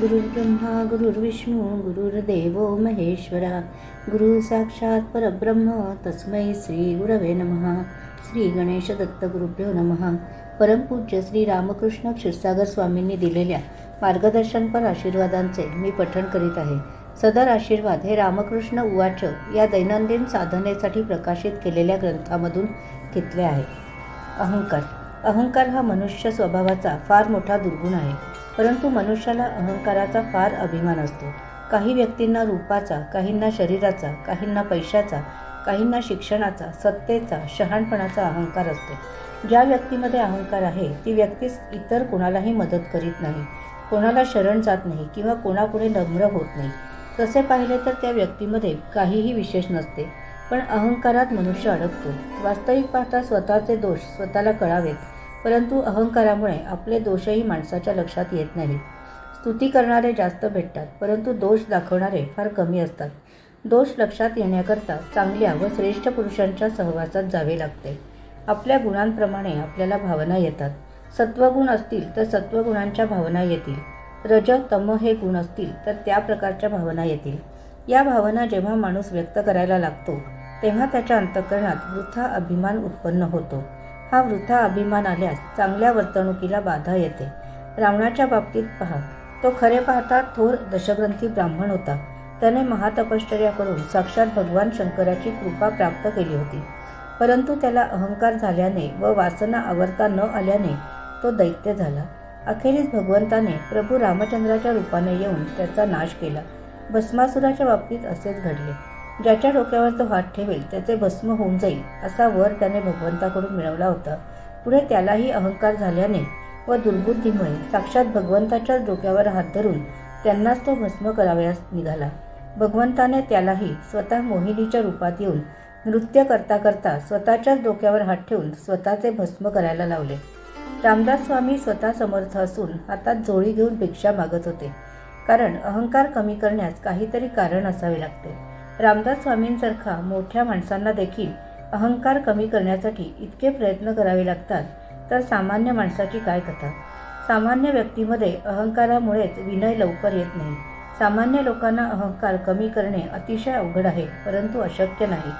गुरुर्ब्रह्मा गुरुर्विष्णू गुरुर्देव महेश्वरा गुरु साक्षात परब्रह्म तस्मै श्री गुरवे नमः. श्री गणेश दत्तगुरुभ्यो नमः. परमपूज्य श्री रामकृष्ण क्षीरसागर स्वामींनी दिलेल्या मार्गदर्शनपर आशीर्वादांचे मी पठण करीत आहे. सदर आशीर्वाद हे रामकृष्ण उवाच या दैनंदिन साधनेसाठी प्रकाशित केलेल्या ग्रंथामधून घेतले आहे. अहंकार. अहंकार हा मनुष्य स्वभावाचा फार मोठा दुर्गुण आहे. परंतु मनुष्याला अहंकाराचा फार अभिमान असतो. काही व्यक्तींना रूपाचा काहींना शरीराचा काहींना पैशाचा काहींना शिक्षणाचा सत्तेचा शहाणपणाचा अहंकार असतो. ज्या व्यक्तीमध्ये अहंकार आहे ती व्यक्तीच इतर कोणालाही मदत करीत नाही. कोणाला शरण जात नाही किंवा कोणापुढे नम्र होत नाही. तसे पाहिले तर त्या व्यक्तीमध्ये काहीही विशेष नसते. पण अहंकारात मनुष्य अडकतो. वास्तविक पाहता स्वतःचे दोष स्वतःला कळावेत. परंतु अहंकारामुळे आपले दोषही माणसाच्या लक्षात येत नाहीत. स्तुती करणारे जास्त भेटतात परंतु दोष दाखवणारे फार कमी असतात. दोष लक्षात येण्याकरता चांगल्या व श्रेष्ठ पुरुषांच्या सहवासात जावे लागते. आपल्या गुणांप्रमाणे आपल्याला भावना येतात. सत्वगुण असतील तर सत्वगुणांच्या भावना येतील. रज तम हे गुण असतील तर त्या प्रकारच्या भावना येतील. या भावना जेव्हा माणूस व्यक्त करायला लागतो तेव्हा त्याच्या अंतःकरणात वृथा अभिमान उत्पन्न होतो. हा वृथा अभिमान आल्यास चांगल्या वर्तणुकीला बाधा येते. रावणाच्या बाबतीत पहा. तो खरे पाहता थोर दशग्रंथी ब्राह्मण होता. त्याने महातपश्चर्या करून साक्षात भगवान शंकराची कृपा प्राप्त केली होती. परंतु त्याला अहंकार झाल्याने व वासना आवरता न आल्याने तो दैत्य झाला. अखेरीस भगवंताने प्रभू रामचंद्राच्या रूपाने येऊन त्याचा नाश केला. भस्मासुराच्या बाबतीत असेच घडले. ज्याच्या डोक्यावर तो हात ठेवेल त्याचे भस्म होऊन जाईल असा वर त्याने भगवंताकडून मिळवला होता. पुढे त्यालाही अहंकार झाल्याने व दुर्बुद्धीमुळे साक्षात भगवंताच्याच डोक्यावर हात धरून त्यांनाच तो भस्म करावयास निघाला. भगवंताने त्यालाही स्वतः मोहिनीच्या रूपात येऊन नृत्य करता करता स्वतःच्याच डोक्यावर हात ठेवून स्वतःचे भस्म करायला लावले. रामदास स्वामी स्वतः समर्थ असून हातात झोळी घेऊन भिक्षा मागत होते. कारण अहंकार कमी करण्यास काहीतरी कारण असावे लागते. रामदास स्वामींसारखा मोठ्या माणसांना देखील अहंकार कमी करण्यासाठी इतके प्रयत्न करावे लागतात तर सामान्य माणसाची काय कथा? सामान्य व्यक्तीमध्ये अहंकारामुळेच विनय लवकर येत नाही. सामान्य लोकांना अहंकार कमी करणे अतिशय अवघड आहे परंतु अशक्य नाही.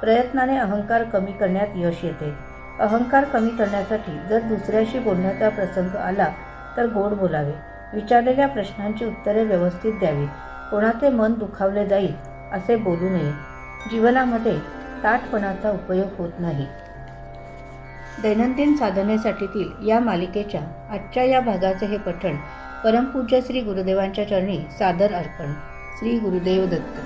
प्रयत्नाने अहंकार कमी करण्यात यश येते. अहंकार कमी करण्यासाठी जर दुसऱ्याशी बोलण्याचा प्रसंग आला तर गोड बोलावे. विचारलेल्या प्रश्नांची उत्तरे व्यवस्थित द्यावी. कोणाचे मन दुखावले जाईल असे बोलू नये. जीवनामध्ये ताटपणाचा उपयोग होत नाही. दैनंदिन साधनेसाठीतील या मालिकेच्या आजच्या या भागाचे हे पठण परमपूज्य श्री गुरुदेवांच्या चरणी सादर अर्पण. श्री गुरुदेव दत्त.